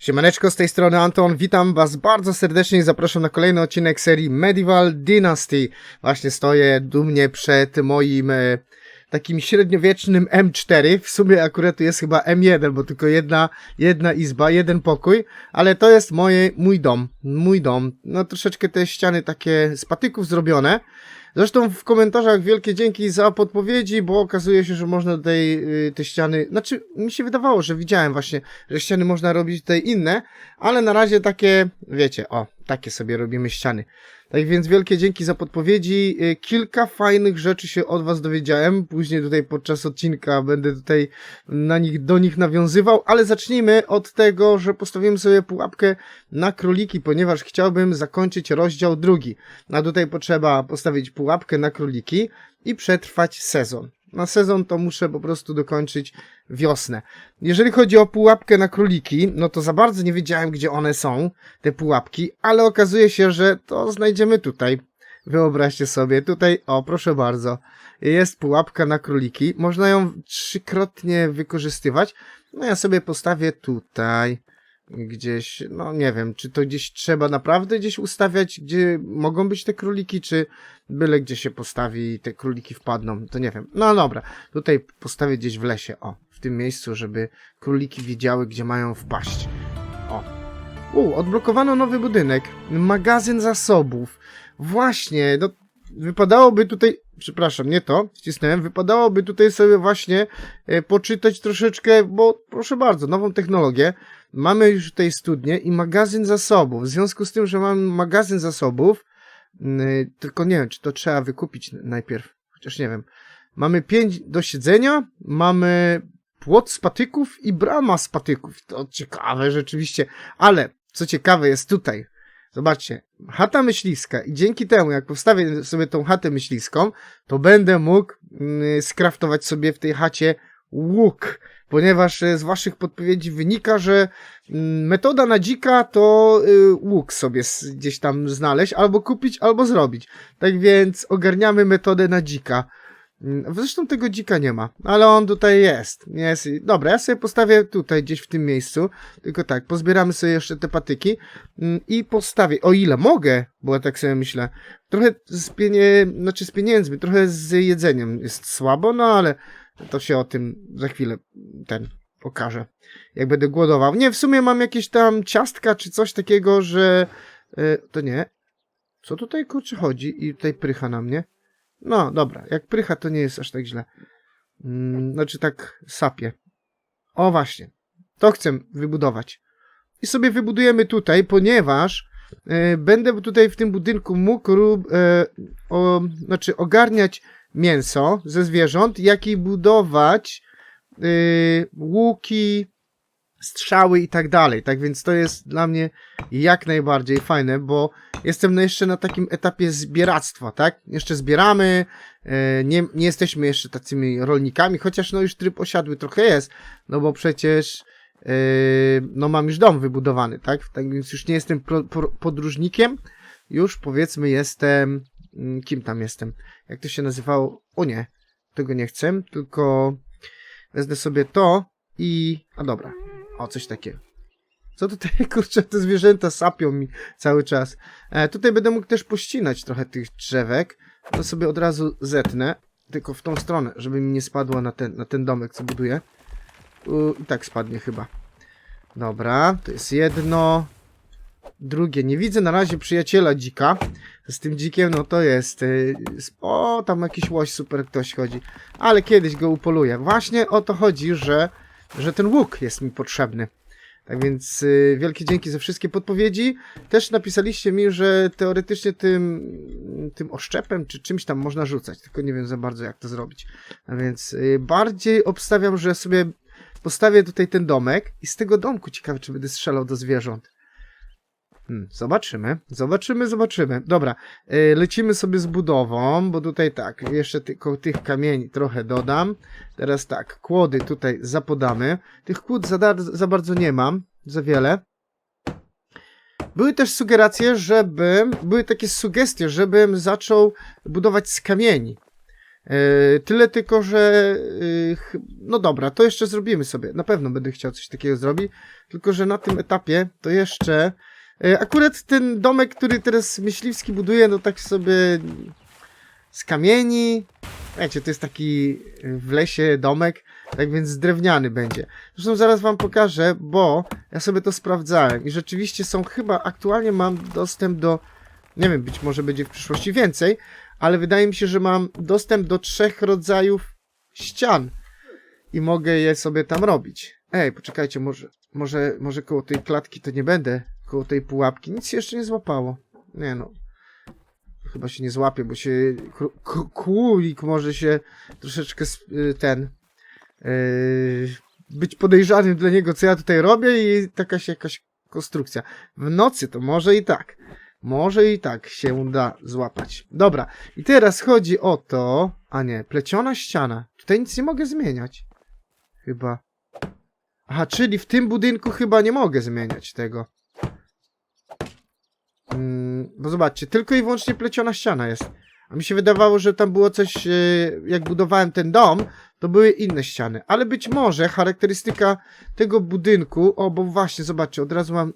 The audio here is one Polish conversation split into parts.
Siemaneczko, z tej strony Anton, witam was bardzo serdecznie i zapraszam na kolejny odcinek serii Medieval Dynasty. Właśnie stoję dumnie przed moim e, takim średniowiecznym M4, w sumie akurat tu jest chyba M1, bo tylko jedna, jedna izba, jeden pokój, ale to jest moje, mój dom, mój dom. No troszeczkę te ściany takie z patyków zrobione. Zresztą w komentarzach wielkie dzięki za podpowiedzi, bo okazuje się, że można tutaj y, te ściany, znaczy mi się wydawało, że widziałem właśnie, że ściany można robić tutaj inne, ale na razie takie, wiecie, o, takie sobie robimy ściany. Tak więc wielkie dzięki za podpowiedzi. Y, Kilka fajnych rzeczy się od was dowiedziałem. Później tutaj podczas odcinka będę tutaj na nich, do nich nawiązywał, ale zacznijmy od tego, że postawiłem sobie pułapkę na króliki, ponieważ chciałbym zakończyć rozdział drugi. A tutaj potrzeba postawić pułapkę na króliki i przetrwać sezon. Na sezon to muszę po prostu dokończyć wiosnę. Jeżeli chodzi o pułapkę na króliki, no to za bardzo nie wiedziałem, gdzie one są, te pułapki, ale okazuje się, że to znajdziemy tutaj. Wyobraźcie sobie, tutaj, o proszę bardzo, jest pułapka na króliki. Można ją trzykrotnie wykorzystywać. No ja sobie postawię tutaj gdzieś, no nie wiem, czy to gdzieś trzeba naprawdę gdzieś ustawiać, gdzie mogą być te króliki, czy byle gdzie się postawi i te króliki wpadną, to nie wiem. No dobra, tutaj postawię gdzieś w lesie, o, w tym miejscu, żeby króliki wiedziały, gdzie mają wpaść. O. U, odblokowano nowy budynek, magazyn zasobów. Właśnie, no wypadałoby tutaj, przepraszam, nie to, wcisnąłem, wypadałoby tutaj sobie właśnie e, poczytać troszeczkę, bo proszę bardzo, nową technologię. Mamy już tutaj studnię i magazyn zasobów. W związku z tym, że mamy magazyn zasobów, yy, tylko nie wiem, czy to trzeba wykupić najpierw, chociaż nie wiem. Mamy pięć do siedzenia, mamy płot z patyków i brama z patyków. To ciekawe rzeczywiście, ale co ciekawe jest tutaj. Zobaczcie, chata myśliwska i dzięki temu, jak postawię sobie tą chatę myśliwską, to będę mógł yy, skraftować sobie w tej chacie łuk, ponieważ e, z waszych podpowiedzi wynika, że mm, metoda na dzika to y, łuk sobie gdzieś tam znaleźć, albo kupić, albo zrobić. Tak więc ogarniamy metodę na dzika. Mm, Zresztą tego dzika nie ma, ale on tutaj jest. jest. Dobra, ja sobie postawię tutaj gdzieś w tym miejscu. Tylko tak, pozbieramy sobie jeszcze te patyki mm, i postawię, o ile mogę, bo ja tak sobie myślę, trochę z, pienie, znaczy z pieniędzmi, trochę z jedzeniem jest słabo, no ale to się o tym za chwilę ten pokaże, jak będę głodował. Nie, w sumie mam jakieś tam ciastka czy coś takiego, że y, to nie. Co tutaj kurczę chodzi i tutaj prycha na mnie? No, dobra, jak prycha to nie jest aż tak źle. Mm, znaczy tak sapie. O właśnie, to chcę wybudować. I sobie wybudujemy tutaj, ponieważ y, będę tutaj w tym budynku mógł e, o, znaczy ogarniać mięso ze zwierząt, jak i budować y, łuki, strzały i tak dalej. Tak więc to jest dla mnie jak najbardziej fajne, bo jestem no jeszcze na takim etapie zbieractwa, tak? Jeszcze zbieramy, e, nie, nie jesteśmy jeszcze tacymi rolnikami, chociaż no już tryb osiadły trochę jest, no bo przecież e, no mam już dom wybudowany, tak? Tak więc już nie jestem podróżnikiem, już powiedzmy jestem, kim tam jestem? Jak to się nazywało? O nie, tego nie chcę, tylko wezmę sobie to i... A dobra, o coś takiego. Co tutaj, kurczę, te zwierzęta sapią mi cały czas. E, tutaj będę mógł też pościnać trochę tych drzewek. To sobie od razu zetnę, tylko w tą stronę, żeby mi nie spadła na ten, na ten domek, co buduję. U, I tak spadnie chyba. Dobra, to jest jedno. Drugie, nie widzę na razie przyjaciela dzika. Z tym dzikiem, no to jest. y, O, tam jakiś łoś super ktoś chodzi. Ale kiedyś go upoluję. Właśnie o to chodzi, że, że ten łuk jest mi potrzebny. Tak więc y, wielkie dzięki za wszystkie podpowiedzi. Też napisaliście mi, że teoretycznie tym, tym oszczepem czy czymś tam można rzucać, tylko nie wiem za bardzo jak to zrobić. A więc y, bardziej obstawiam, że sobie postawię tutaj ten domek i z tego domku ciekawe, czy będę strzelał do zwierząt. Hmm, zobaczymy, zobaczymy, zobaczymy. Dobra, y, lecimy sobie z budową, bo tutaj tak, jeszcze tylko tych kamieni trochę dodam. Teraz tak, kłody tutaj zapodamy. Tych kłód za, za bardzo nie mam, za wiele. Były też sugeracje, żebym, były takie sugestie, żebym zaczął budować z kamieni. E, tyle tylko, że ch- no dobra, to jeszcze zrobimy sobie. Na pewno będę chciał coś takiego zrobić, tylko że na tym etapie to jeszcze akurat ten domek, który teraz myśliwski buduje, no tak sobie z kamieni. Wiecie, to jest taki w lesie domek, tak więc drewniany będzie. Zresztą zaraz wam pokażę, bo ja sobie to sprawdzałem i rzeczywiście są chyba, aktualnie mam dostęp do, nie wiem, być może będzie w przyszłości więcej, ale wydaje mi się, że mam dostęp do trzech rodzajów ścian i mogę je sobie tam robić. Ej, poczekajcie, może, może, może koło tej klatki to nie będę, koło tej pułapki. Nic się jeszcze nie złapało. Nie no. Chyba się nie złapie, bo się królik może się troszeczkę y, ten yy, być podejrzanym dla niego, co ja tutaj robię i taka się jakaś konstrukcja. W nocy to może i tak. Może i tak się da złapać. Dobra, i teraz chodzi o to. A nie, pleciona ściana. Tutaj nic nie mogę zmieniać. Chyba. Aha, czyli w tym budynku chyba nie mogę zmieniać tego. Bo zobaczcie, tylko i wyłącznie pleciona ściana jest. A mi się wydawało, że tam było coś, e, jak budowałem ten dom, to były inne ściany. Ale być może charakterystyka tego budynku, o bo właśnie, zobaczcie, od razu mam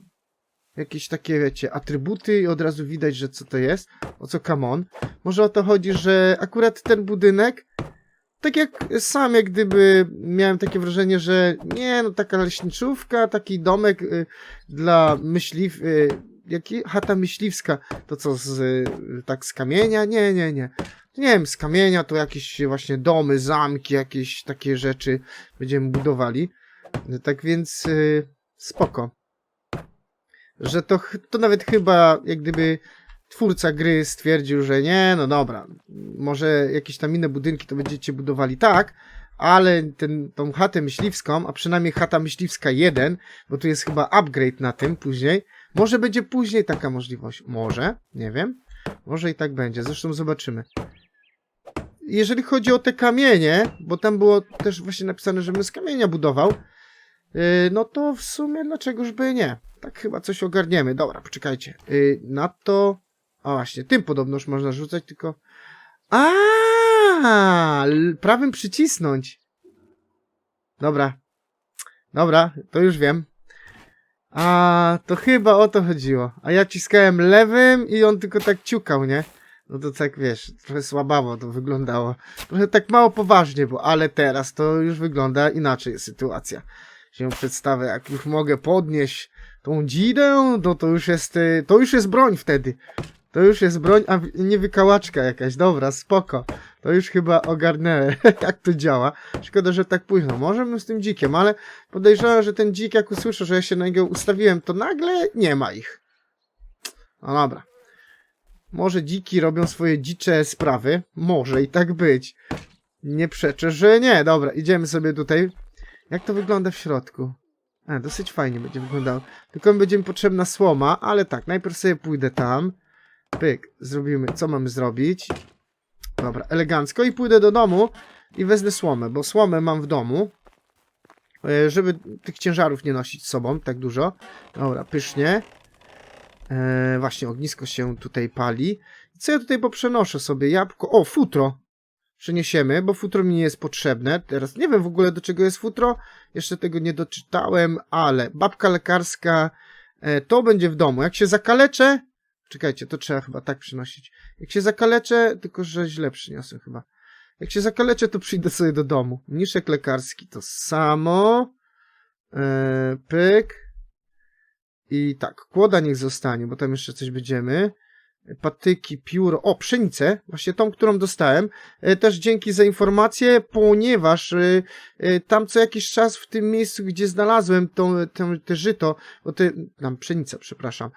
jakieś takie, wiecie, atrybuty i od razu widać, że co to jest, o co come on. Może o to chodzi, że akurat ten budynek, tak jak sam, jak gdyby miałem takie wrażenie, że nie, no taka leśniczówka, taki domek y, dla myśliw, y, jaki, chata myśliwska, to co, z, y, tak z kamienia? Nie, nie, nie. Nie wiem, z kamienia to jakieś właśnie domy, zamki, jakieś takie rzeczy będziemy budowali. Tak więc y, spoko że to, to nawet chyba jak gdyby twórca gry stwierdził, że nie, no dobra, może jakieś tam inne budynki to będziecie budowali tak, ale ten, tą chatę myśliwską, a przynajmniej chata myśliwska 1, bo tu jest chyba upgrade na tym później, może będzie później taka możliwość. Może, nie wiem. Może i tak będzie, zresztą zobaczymy. Jeżeli chodzi o te kamienie, bo tam było też właśnie napisane, żebym z kamienia budował, yy, no to w sumie dlaczegoż by nie. Tak chyba coś ogarniemy. Dobra, poczekajcie. Yy, na to... A właśnie, tym podobno już można rzucać, tylko... A, prawym przycisnąć. Dobra. Dobra, to już wiem. A, to chyba o to chodziło. A ja ciskałem lewym i on tylko tak ciukał, nie? No to tak wiesz, trochę słabawo to wyglądało. Trochę tak mało poważnie, bo ale teraz to już wygląda inaczej sytuacja. Się przedstawię, jak już mogę podnieść tą dzidę, no to już jest, y, to już jest broń wtedy. To już jest broń, a nie wykałaczka jakaś. Dobra, spoko. To już chyba ogarnęłem, jak to działa. Szkoda, że tak późno. Może bym z tym dzikiem, ale podejrzewam, że ten dzik, jak usłyszę, że ja się na niego ustawiłem, to nagle nie ma ich. No dobra. Może dziki robią swoje dzicze sprawy. Może i tak być. Nie przeczę, że nie. Dobra, idziemy sobie tutaj. Jak to wygląda w środku? A, dosyć fajnie będzie wyglądało. Tylko mi będzie mi potrzebna słoma, ale tak, najpierw sobie pójdę tam. Pyk, zrobimy, co mamy zrobić? Dobra, elegancko i pójdę do domu i wezmę słomę, bo słomę mam w domu, e, żeby tych ciężarów nie nosić z sobą tak dużo. Dobra, pysznie. E, właśnie, ognisko się tutaj pali. Co ja tutaj poprzenoszę sobie? Jabłko, o, futro przeniesiemy, bo futro mi nie jest potrzebne. Teraz nie wiem w ogóle do czego jest futro, jeszcze tego nie doczytałem, ale babka lekarska e, to będzie w domu. Jak się zakaleczę, czekajcie, to trzeba chyba tak przynosić. Jak się zakaleczę, tylko że źle przyniosłem chyba. Jak się zakaleczę, to przyjdę sobie do domu. Mniszek lekarski to samo. E, pyk. I tak, kłoda niech zostanie, bo tam jeszcze coś będziemy. Patyki, pióro. O, pszenicę, właśnie tą, którą dostałem. E, Też dzięki za informację, ponieważ e, e, tam co jakiś czas w tym miejscu, gdzie znalazłem tą, tą, te żyto, bo te, tam pszenicę, przepraszam,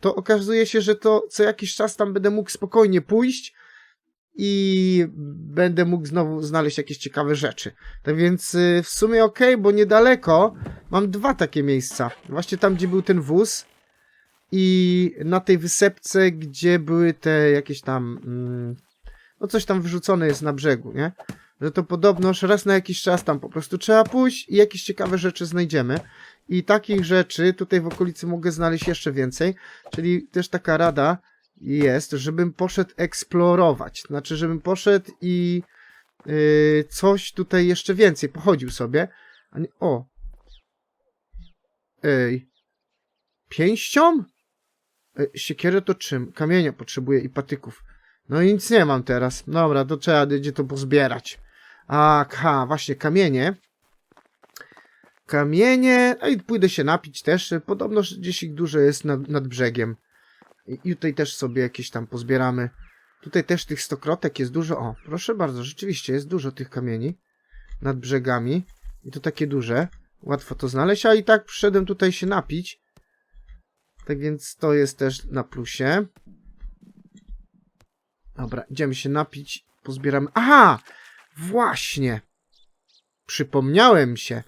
to okazuje się, że to co jakiś czas tam będę mógł spokojnie pójść i będę mógł znowu znaleźć jakieś ciekawe rzeczy. Tak więc w sumie ok, bo niedaleko mam dwa takie miejsca. Właśnie tam, gdzie był ten wóz i na tej wysepce, gdzie były te jakieś tam mm, no coś tam wyrzucone jest na brzegu, nie? Że to podobnoż raz na jakiś czas tam po prostu trzeba pójść i jakieś ciekawe rzeczy znajdziemy. I takich rzeczy tutaj w okolicy mogę znaleźć jeszcze więcej. Czyli też taka rada, jest, żebym poszedł eksplorować. Znaczy, żebym poszedł i yy, coś tutaj jeszcze więcej pochodził sobie. O. Ej. Pięścią? E, siekierę to czym? Kamienia potrzebuję i patyków. No i nic nie mam teraz. Dobra, to trzeba będzie to pozbierać. A, ha, właśnie, kamienie. Kamienie, no i pójdę się napić też. Podobno gdzieś ich dużo jest nad, nad brzegiem. I, I tutaj też sobie jakieś tam pozbieramy. Tutaj też tych stokrotek jest dużo. O, proszę bardzo, rzeczywiście jest dużo tych kamieni nad brzegami. I to takie duże. Łatwo to znaleźć, a i tak przyszedłem tutaj się napić. Tak więc to jest też na plusie. Dobra, idziemy się napić. Pozbieramy. Aha! Właśnie! Przypomniałem się.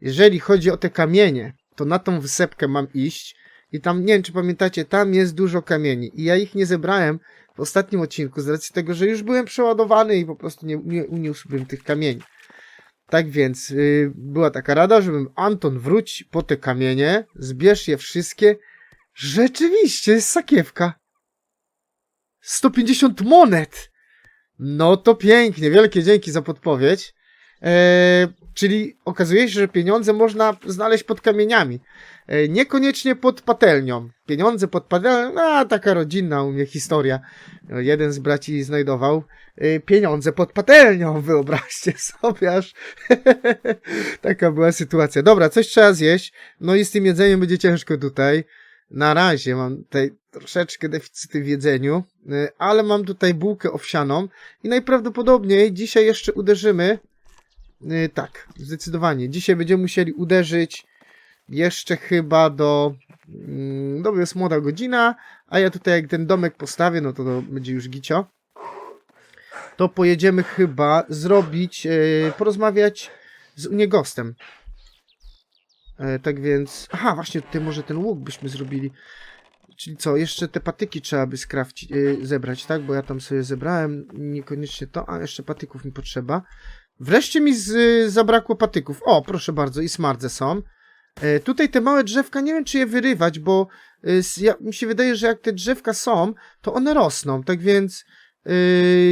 Jeżeli chodzi o te kamienie, to na tą wysepkę mam iść. I tam, nie wiem czy pamiętacie, tam jest dużo kamieni. I ja ich nie zebrałem w ostatnim odcinku z racji tego, że już byłem przeładowany i po prostu nie, nie uniósłbym tych kamieni. Tak więc yy, była taka rada, żebym Anton wróć po te kamienie, zbierz je wszystkie. Rzeczywiście jest sakiewka. 150 monet! No to pięknie, wielkie dzięki za podpowiedź. Eee, czyli okazuje się, że pieniądze można znaleźć pod kamieniami. E, niekoniecznie pod patelnią. Pieniądze pod patelnią, a taka rodzinna u mnie historia. No, Jeden z braci znajdował e, pieniądze pod patelnią, wyobraźcie sobie aż. taka była sytuacja. Dobra, coś trzeba zjeść. No i z tym jedzeniem będzie ciężko tutaj. Na razie mam tutaj troszeczkę deficyty w jedzeniu, e, ale mam tutaj bułkę owsianą i najprawdopodobniej dzisiaj jeszcze uderzymy. e, Tak, zdecydowanie. Dzisiaj będziemy musieli uderzyć jeszcze chyba do. mm, bo jest młoda godzina, a ja tutaj jak ten domek postawię, no to, to będzie już gicio. To pojedziemy chyba zrobić, e, porozmawiać z Uniegostem. E, tak więc. Aha, właśnie tutaj może ten łuk byśmy zrobili. Czyli co, jeszcze te patyki trzeba by skrawcić, e, zebrać, tak? Bo ja tam sobie zebrałem niekoniecznie to, a jeszcze patyków mi potrzeba. Wreszcie mi z, zabrakło patyków. O, proszę bardzo, i smardze są. E, tutaj te małe drzewka, nie wiem czy je wyrywać, bo ja, mi się wydaje, że jak te drzewka są, to one rosną, tak więc e,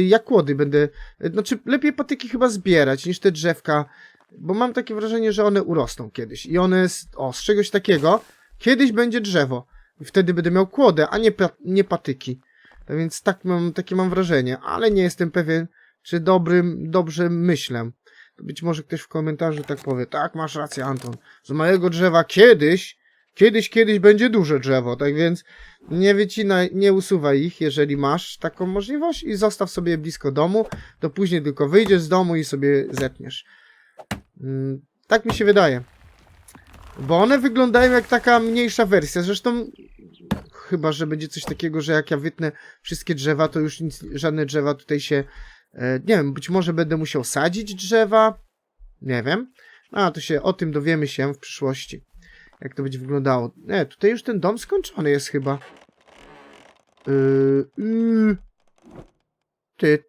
jak kłody będę, e, znaczy lepiej patyki chyba zbierać niż te drzewka, bo mam takie wrażenie, że one urosną kiedyś i one, z, o, z czegoś takiego, kiedyś będzie drzewo i wtedy będę miał kłodę, a nie, nie patyki. Tak więc tak mam, takie mam wrażenie, ale nie jestem pewien, czy dobrym, dobrze myślę. Być może ktoś w komentarzu tak powie, tak, masz rację Anton, z małego drzewa kiedyś, kiedyś, kiedyś będzie duże drzewo, tak więc nie wycinaj, nie usuwaj ich, jeżeli masz taką możliwość i zostaw sobie blisko domu, to później tylko wyjdziesz z domu i sobie zetniesz. Mm, Tak mi się wydaje. Bo one wyglądają jak taka mniejsza wersja, zresztą chyba, że będzie coś takiego, że jak ja wytnę wszystkie drzewa, to już nic, żadne drzewa tutaj się E, Nie wiem, być może będę musiał sadzić drzewa. Nie wiem. A, to się o tym dowiemy się w przyszłości. Jak to będzie wyglądało. Nie, tutaj już ten dom skończony jest chyba. Yy, yy. Ty.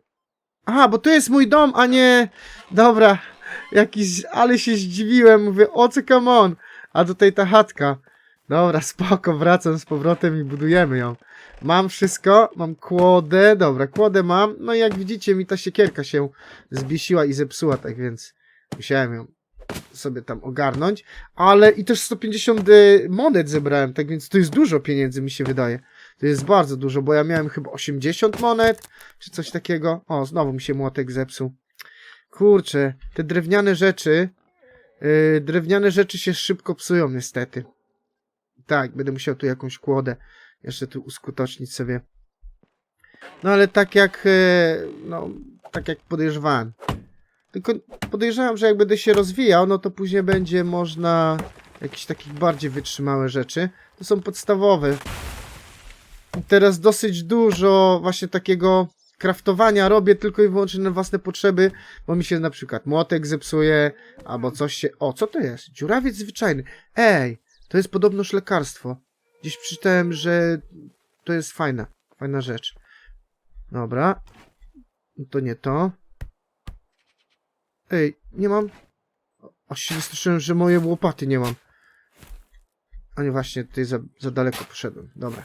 Aha, bo to jest mój dom, a nie. Dobra. Jakiś, ale się zdziwiłem. Mówię, o co come on. A tutaj ta chatka. Dobra, spoko, wracam z powrotem i budujemy ją. Mam wszystko, mam kłodę, dobra, kłodę mam, no i jak widzicie mi ta siekierka się zbiesiła i zepsuła, tak więc musiałem ją sobie tam ogarnąć, ale i też 150 y, monet zebrałem, tak więc to jest dużo pieniędzy mi się wydaje. To jest bardzo dużo, bo ja miałem chyba 80 monet, czy coś takiego. O, znowu mi się młotek zepsuł. Kurczę, te drewniane rzeczy, yy, drewniane rzeczy się szybko psują niestety. Tak, będę musiał tu jakąś kłodę jeszcze tu uskutecznić sobie. No ale tak jak, e, no, tak jak podejrzewałem. Tylko podejrzewam, że jak będę się rozwijał, no to później będzie można jakieś takich bardziej wytrzymałe rzeczy. To są podstawowe. I Teraz dosyć dużo właśnie takiego kraftowania robię tylko i wyłącznie na własne potrzeby, bo mi się na przykład młotek zepsuje, albo coś się... O, co to jest? Dziurawiec zwyczajny. Ej, to jest podobnoż lekarstwo. Gdzieś przeczytałem, że to jest fajna, fajna rzecz. Dobra. To nie to. Ej, nie mam... Aż się wystraszyłem, że moje łopaty nie mam. A nie, właśnie, tutaj za, za daleko poszedłem. Dobra.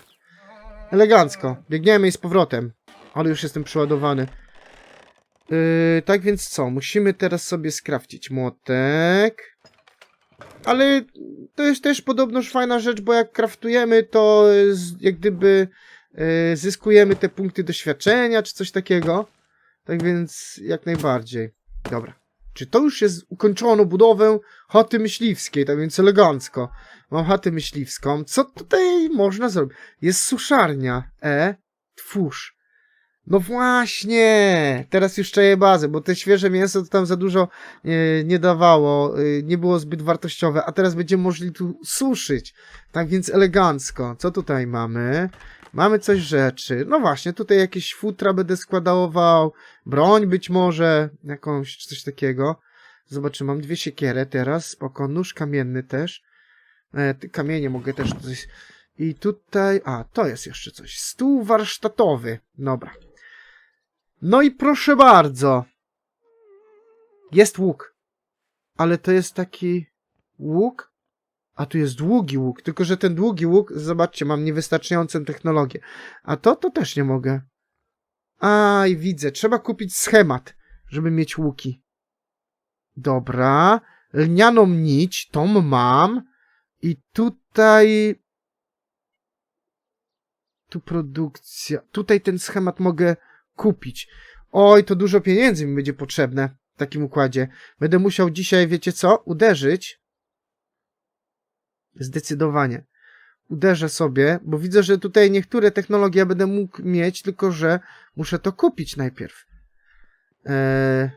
Elegancko. Biegniemy i z powrotem. Ale już jestem przeładowany. Yy, tak więc co? Musimy teraz sobie skrawcić młotek. Ale to jest też podobnoż fajna rzecz, bo jak kraftujemy, to z- jak gdyby yy, zyskujemy te punkty doświadczenia, czy coś takiego. Tak więc jak najbardziej. Dobra. Czy to już jest ukończono budowę chaty myśliwskiej, tak więc elegancko. Mam chatę myśliwską. Co tutaj można zrobić? Jest suszarnia. E? Twórz. No właśnie! Teraz już czaję bazę, bo te świeże mięso to tam za dużo e, nie dawało, e, nie było zbyt wartościowe, a teraz będziemy mogli tu suszyć. Tak więc elegancko. Co tutaj mamy? Mamy coś rzeczy. No właśnie, tutaj jakieś futra będę składował, broń być może, jakąś, coś takiego. Zobaczymy, mam dwie siekiery teraz, spoko, nóż kamienny też. E, kamienie mogę też coś... I tutaj, a, to jest jeszcze coś. Stół warsztatowy. Dobra. No i proszę bardzo. Jest łuk. Ale to jest taki łuk? A tu jest długi łuk. Tylko, że ten długi łuk, zobaczcie, mam niewystarczającą technologię. A to, to też nie mogę. Aj, widzę. Trzeba kupić schemat, żeby mieć łuki. Dobra. Lnianą nić, tą mam. I tutaj... Tu produkcja. Tutaj ten schemat mogę kupić. Oj, to dużo pieniędzy mi będzie potrzebne w takim układzie. Będę musiał dzisiaj, wiecie co, uderzyć. Zdecydowanie. Uderzę sobie, bo widzę, że tutaj niektóre technologie będę mógł mieć, tylko że muszę to kupić najpierw. Eee,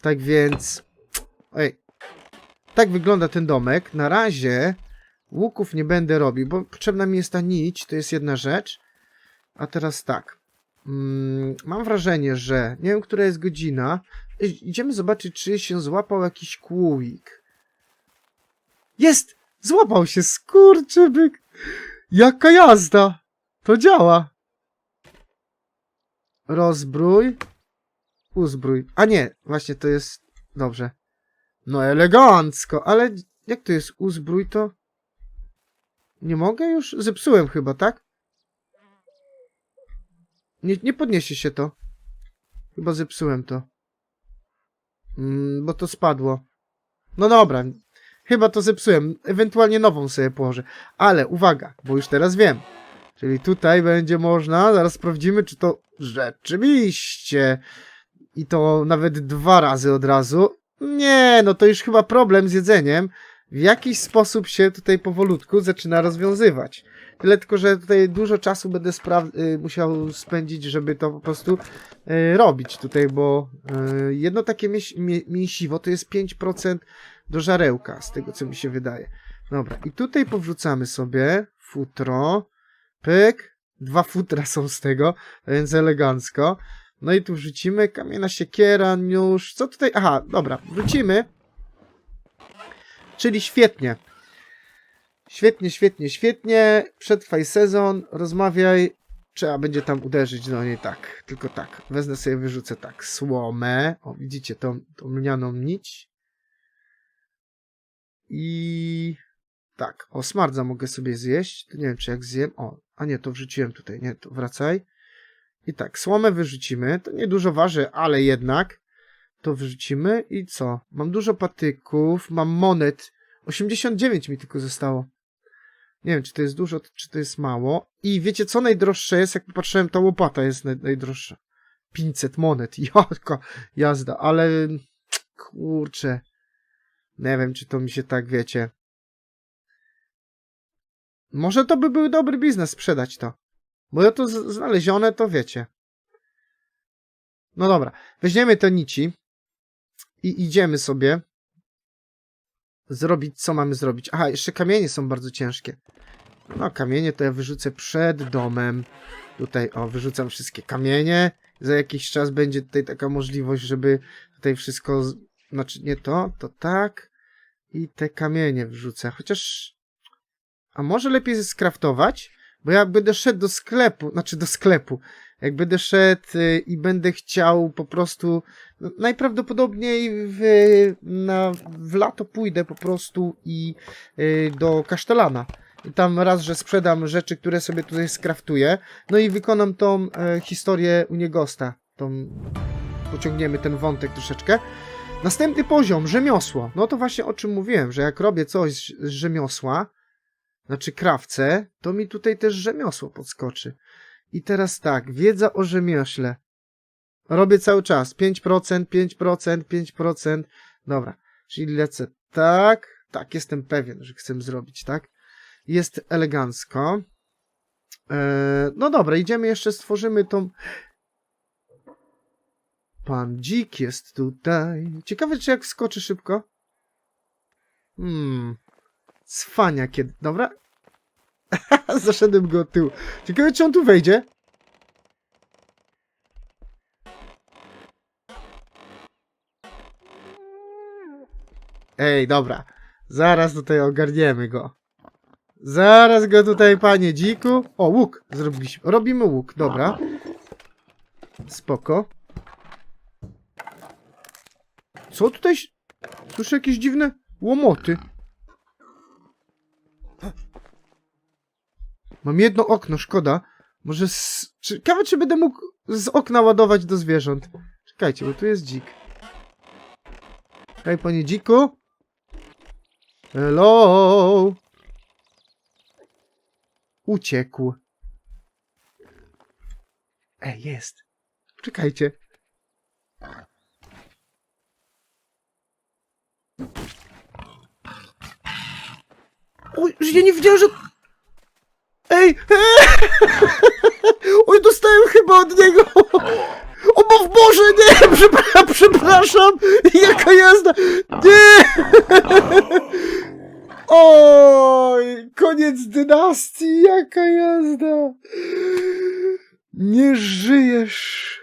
tak więc. Ej. Tak wygląda ten domek. Na razie łuków nie będę robił, bo potrzebna mi jest ta nić, to jest jedna rzecz. A teraz tak. Mm, mam wrażenie, że nie wiem, która jest godzina. Idziemy zobaczyć, czy się złapał jakiś kłójk. Jest! Złapał się, skurczybyk! Jaka jazda! To działa! Rozbrój. Uzbrój. A nie, właśnie to jest... Dobrze. No elegancko, ale jak to jest uzbrój, to... Nie mogę już? Zepsułem chyba, tak? Nie, nie podniesie się to. Chyba zepsułem to. Mm, bo to spadło. No dobra. Chyba to zepsułem. Ewentualnie nową sobie położę. Ale uwaga, bo już teraz wiem. Czyli tutaj będzie można, zaraz sprawdzimy, czy to rzeczywiście. I to nawet dwa razy od razu. Nie, no to już chyba problem z jedzeniem w jakiś sposób się tutaj powolutku zaczyna rozwiązywać. Tyle tylko, że tutaj dużo czasu będę y, musiał spędzić, żeby to po prostu y, robić tutaj, bo y, jedno takie mięś- mię- mięsiwo to jest 5% do żarełka, z tego co mi się wydaje. Dobra, i tutaj powrzucamy sobie futro, pyk, dwa futra są z tego, więc elegancko. No i tu wrzucimy kamienna siekiera, nóż, co tutaj, aha, dobra, wrzucimy. Czyli świetnie. Świetnie, świetnie, świetnie. Przetrwaj sezon, rozmawiaj. Trzeba będzie tam uderzyć, no nie tak, tylko tak. Wezmę sobie, wyrzucę tak, słomę. O, widzicie tą, tą lnianą nić. I tak, o, smardza mogę sobie zjeść. To nie wiem, czy jak zjem. O, a nie, to wrzuciłem tutaj, nie, to wracaj. I tak, słomę wyrzucimy. To niedużo waży, ale jednak. To wyrzucimy i co? Mam dużo patyków, mam monet. 89 mi tylko zostało. Nie wiem, czy to jest dużo, czy to jest mało. I wiecie, co najdroższe jest? Jak popatrzyłem, ta łopata jest naj, najdroższa. 500 monet. Jaka jazda, ale kurczę. Nie wiem, czy to mi się tak, wiecie. Może to by był dobry biznes sprzedać to. Bo ja to znalezione, to wiecie. No dobra, weźmiemy te nici i idziemy sobie zrobić, co mamy zrobić. Aha, jeszcze kamienie są bardzo ciężkie. No, kamienie to ja wyrzucę przed domem. Tutaj, o, wyrzucam wszystkie kamienie. Za jakiś czas będzie tutaj taka możliwość, żeby tutaj wszystko, z- znaczy nie to, to tak. I te kamienie wrzucę. Chociaż, a może lepiej skraftować? Bo jak będę szedł do sklepu, znaczy do sklepu, jak będę szedł y, i będę chciał po prostu, no, najprawdopodobniej w, na, w lato pójdę po prostu i y, do kasztelana I tam raz, że sprzedam rzeczy, które sobie tutaj skraftuję. No i wykonam tą e, historię u niegosta. Tą pociągniemy ten wątek troszeczkę. Następny poziom, rzemiosło. No to właśnie o czym mówiłem, że jak robię coś z rzemiosła, znaczy krawcę, to mi tutaj też rzemiosło podskoczy. I teraz tak, wiedza o rzemiośle. Robię cały czas. 5%, 5%, 5%. Dobra, czyli lecę tak. Tak, jestem pewien, że chcę zrobić, tak? Jest elegancko. Eee, no dobra, idziemy jeszcze, stworzymy tą... Pan dzik jest tutaj. Ciekawe, czy jak skoczy szybko. Hmm. Cwania kiedy... Dobra. Zaszedłem go od tyłu. Ciekawe, czy on tu wejdzie. Ej, dobra. Zaraz tutaj ogarniemy go. Zaraz go tutaj, panie dziku. O, łuk zrobiliśmy. Robimy łuk, dobra. Spoko. Co tutaj? Słyszę jakieś dziwne łomoty. Mam jedno okno, szkoda. Może z... Ciekawe, czy będę mógł z okna ładować do zwierząt. Czekajcie, bo tu jest dzik. Hej, panie dziku. Hello. Uciekł. Ej, jest. Czekajcie. Oj, że ja nie widziałem, że... Ej! Oj, dostałem chyba od niego! O, bo w Boże, nie! Przepraszam, przepraszam! Jaka jazda! Nie! Oj, koniec dynastii, jaka jazda! Nie żyjesz!